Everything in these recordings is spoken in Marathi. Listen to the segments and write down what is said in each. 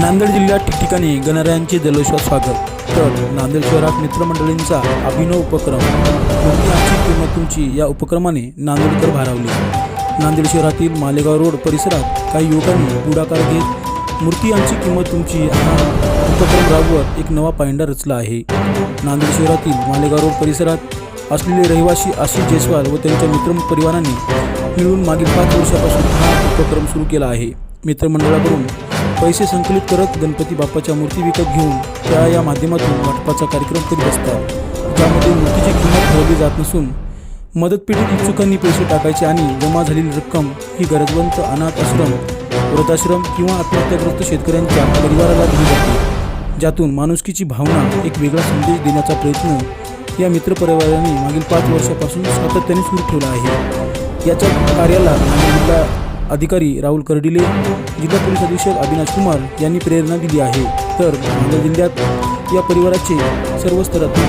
नांदेड जिल्ह्यात ठिकठिकाणी गणरायांचे जल्लोषात स्वागत. तर नांदेड शहरात मित्रमंडळींचा अभिनव उपक्रम. मूर्ती आमची किंमत तुमची या उपक्रमाने नांदेडकर भारावले. नांदेड शहरातील मालेगाव रोड परिसरात काही युवकांनी पुढाकार घेत मूर्ती आमची किंमत तुमची हा उपक्रम राबवत एक नवा पायंडा रचला आहे. नांदेड शहरातील मालेगाव रोड परिसरात असलेले रहिवासी आशिष जयस्वाल व त्यांच्या मित्र परिवारांनी मिळून मागील पाच वर्षापासून हा उपक्रम सुरू केला आहे. मित्रमंडळाकडून पैसे संकलित करत गणपती बाप्पाच्या मूर्ती विकत घेऊन त्या या माध्यमातून वाटपाचा कार्यक्रम करीत असतात. ज्यामध्ये मूर्तीची किंमत ठरवली जात नसून मदतपेढीत इच्छुकांनी पैसे टाकायचे आणि जमा झालेली रक्कम ही गरजवंत अनाथ आश्रम वृद्धाश्रम किंवा आत्महत्याग्रस्त शेतकऱ्यांच्या परिवाराला दिली जाते. ज्यातून माणुसकीची भावना एक वेगळा संदेश देण्याचा प्रयत्न या मित्रपरिवारांनी मागील पाच वर्षापासून सातत्याने सुरू ठेवला आहे. याच्या कार्याला अधिकारी राहुल कर्डिले जिल्हा पोलीस अधीक्षक अविनाश कुमार यांनी प्रेरणा दिली आहे. तर नांदेड जिल्ह्यात या परिवाराचे सर्व स्तरातून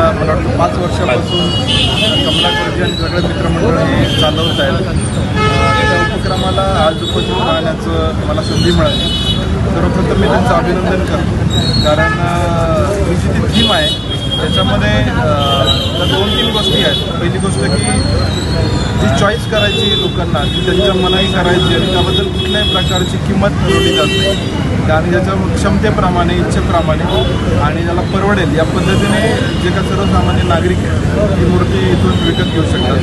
मला वाटतं पाच वर्षापासून कमलाकरजी आणि सगळे मित्रमंडळ हे चालवत आहेत. उपक्रमाला आज उपस्थित राहण्याचं मला संधी मिळाली. सर्वप्रथम मी त्यांचं अभिनंदन करतो. कारण ही जी थीम आहे त्याच्यामध्ये दोन तीन गोष्टी आहेत. पहिली गोष्ट की जी चॉईस करायची लोकांना ती त्यांच्या मनाही करायची आणि त्याबद्दल कुठल्याही प्रकारची किंमत ठरवली जात नाही. आणि त्याच्या क्षमतेप्रमाणे इच्छेप्रमाणे आणि ज्याला परवडेल या पद्धतीने जे का सर्वसामान्य नागरिक आहेत ही मूर्ती इथून विकत घेऊ शकतात.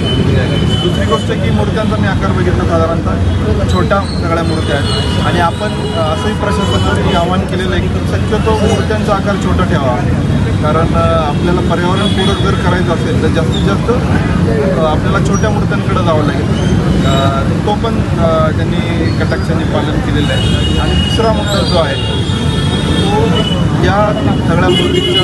दुसरी गोष्ट की मूर्त्यांचा मी आकार बघितला साधारणतः. छोट्या सगळ्या मूर्त्या आहेत. आणि आपण असंही प्रशासनाने आवाहन केलेलं आहे की शक्यतो मूर्त्यांचा आकार छोटा ठेवा. कारण आपल्याला पर्यावरणपूरक जर करायचं असेल तर जास्तीत जास्त आपल्याला छोट्या मूर्त्यांकडे जावं लागेल. तो पण त्यांनी कटाक्षाने पालन केलेलं आहे. आणि तिसरा मुद्दा जो आहे तो या सगळ्या मूर्तीच्या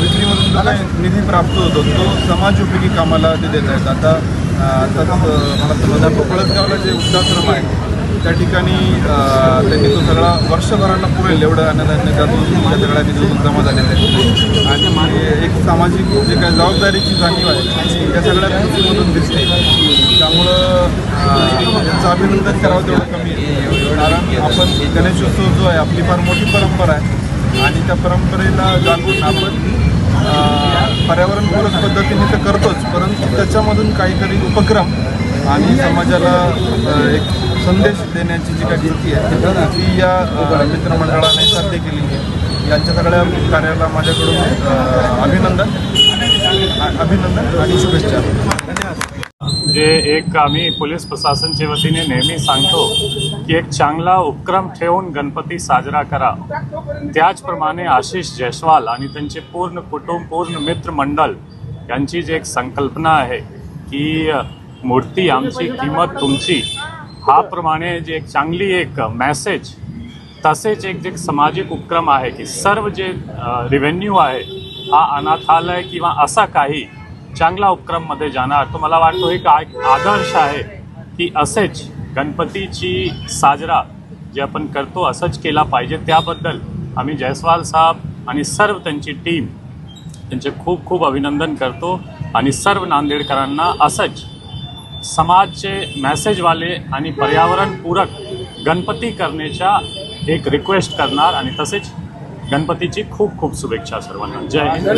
विक्रीमधून जो काही निधी प्राप्त होतो तो समाजोपयोगी कामाला ते देत आहेत आता आताच मला समजा पळसगावला जे वृद्धाश्रम आहे त्या ठिकाणी त्यांनी तो सगळा वर्षभराला पुरेल एवढं अन्नधान्य त्यातून त्या सगळ्या निधीतून जमा झालेले आहे. आणि एक सामाजिक म्हणजे जे काही जबाबदारीची जाणीव आहे त्या सगळ्या गोष्टीमधून दिसते. त्यामुळं त्यांचं अभिनंदन करावं तेवढं कमी कारण आपण गणेशोत्सव जो आहे आपली फार मोठी परंपरा आहे. आणि त्या परंपरेला जागून आपण पर्यावरणपूरक पद्धतीने तर करतोच परंतु त्याच्यामधून काहीतरी उपक्रम आणि समाजाला एक संदेश देण्याची जी काही कृती आहे ती या मित्रमंडळाने साध्य केलेली आहे. यांच्या सगळ्या कार्याला माझ्याकडून अभिनंदन अभिनंदन आणि शुभेच्छा. जे एक आम्ही पोलीस प्रशासनच्या वतीने नेहमी सांगतो की एक चांगला उपक्रम ठेवून गणपती साजरा करा. त्याचप्रमाणे आशिष जयस्वाल आणि त्यांचे पूर्ण कुटुंब पूर्ण मित्रमंडळ यांची जी एक संकल्पना आहे की मूर्ती आमची किंमत तुमची हा प्रमाणे जे एक चांगली एक मेसेज तसेच एक जे सामाजिक उपक्रम आहे की सर्व जे रिव्हेन्यू आहे हा अनाथालय किंवा असा काही चांगला उपक्रममध्ये जाणार तो मला वाटतो एक आ- आदर्श आहे की असेच गणपतीची साजरा जे आपण करतो असंच केला पाहिजे. त्याबद्दल आम्ही जयस्वाल साहेब आणि सर्व त्यांची टीम त्यांचे खूप खूप अभिनंदन करतो. आणि सर्व नांदेडकरांना असंच समाजचे मेसेजवाले आणि पर्यावरणपूरक गणपती करण्याच्या एक रिक्वेस्ट करणार आणि तसेच गणपतीची खूप खूप शुभेच्छा सर्वांना. जय हिंद.